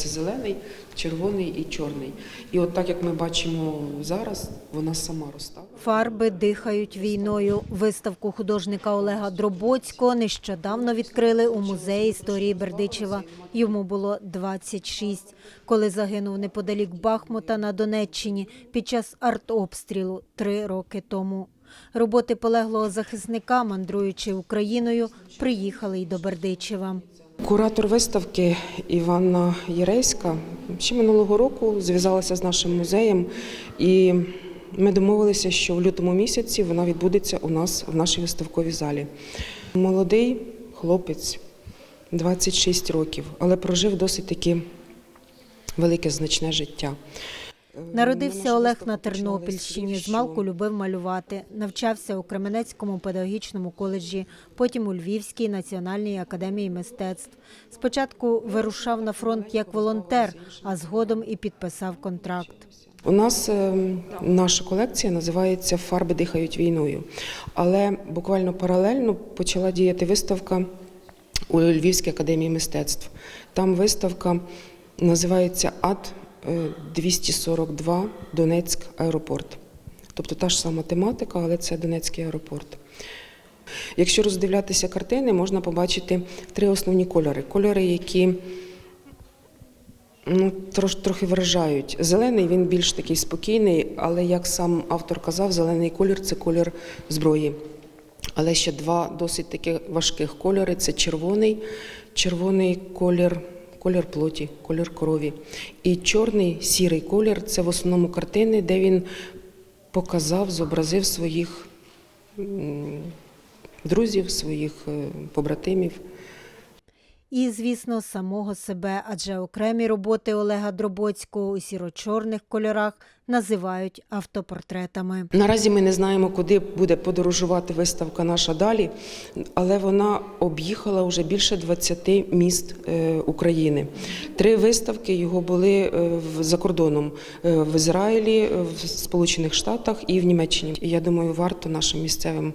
Це зелений, червоний і чорний. І от так як ми бачимо зараз, вона сама розстала. Фарби дихають війною. Виставку художника Олега Дробоцького нещодавно відкрили у музеї історії Бердичева. Йому було 26, коли загинув неподалік Бахмута на Донеччині під час артобстрілу три роки тому. Роботи полеглого захисника, мандруючи Україною, приїхали й до Бердичева. Куратор виставки Іванна Єрейська ще минулого року зв'язалася з нашим музеєм, і ми домовилися, що в лютому місяці вона відбудеться у нас в нашій виставковій залі. Молодий хлопець, 26 років, але прожив досить таки велике значне життя. Народився Олег на Тернопільщині. Змалку любив малювати. Навчався у Кременецькому педагогічному коледжі, потім у Львівській національній академії мистецтв. Спочатку вирушав на фронт як волонтер, а згодом і підписав контракт. У нас е, наша колекція називається Фарби дихають війною. Але буквально паралельно почала діяти виставка у Львівській академії мистецтв. Там виставка називається АД 242 Донецьк аеропорт. Тобто та ж сама тематика, але це Донецький аеропорт. Якщо роздивлятися картини, можна побачити три основні кольори. Кольори, які Ну, трош, трохи вражають. Зелений він більш такий спокійний, але як сам автор казав, зелений колір це колір зброї. Але ще два досить таки важких кольори це червоний, червоний колір, колір плоті, колір крові. І чорний сірий колір це в основному картини, де він показав, зобразив своїх друзів, своїх е, побратимів. І, звісно, самого себе, адже окремі роботи Олега Дробоцького у сіро-чорних кольорах називають автопортретами. Наразі ми не знаємо, куди буде подорожувати виставка наша далі, але вона об'їхала вже більше 20 міст е, України. Три виставки його були е, за кордоном е, в Ізраїлі, в Сполучених Штатах і в Німеччині. Я думаю, варто нашим місцевим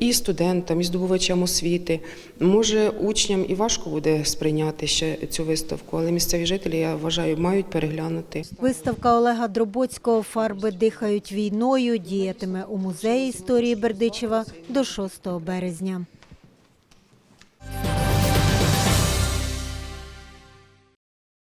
і студентам, і здобувачам освіти. Може, учням і важко буде сприйняти ще цю виставку, але місцеві жителі, я вважаю, мають переглянути. Виставка Олега Дробоцького Фарби дихають війною діятиме у музеї історії Бердичева до 6 березня.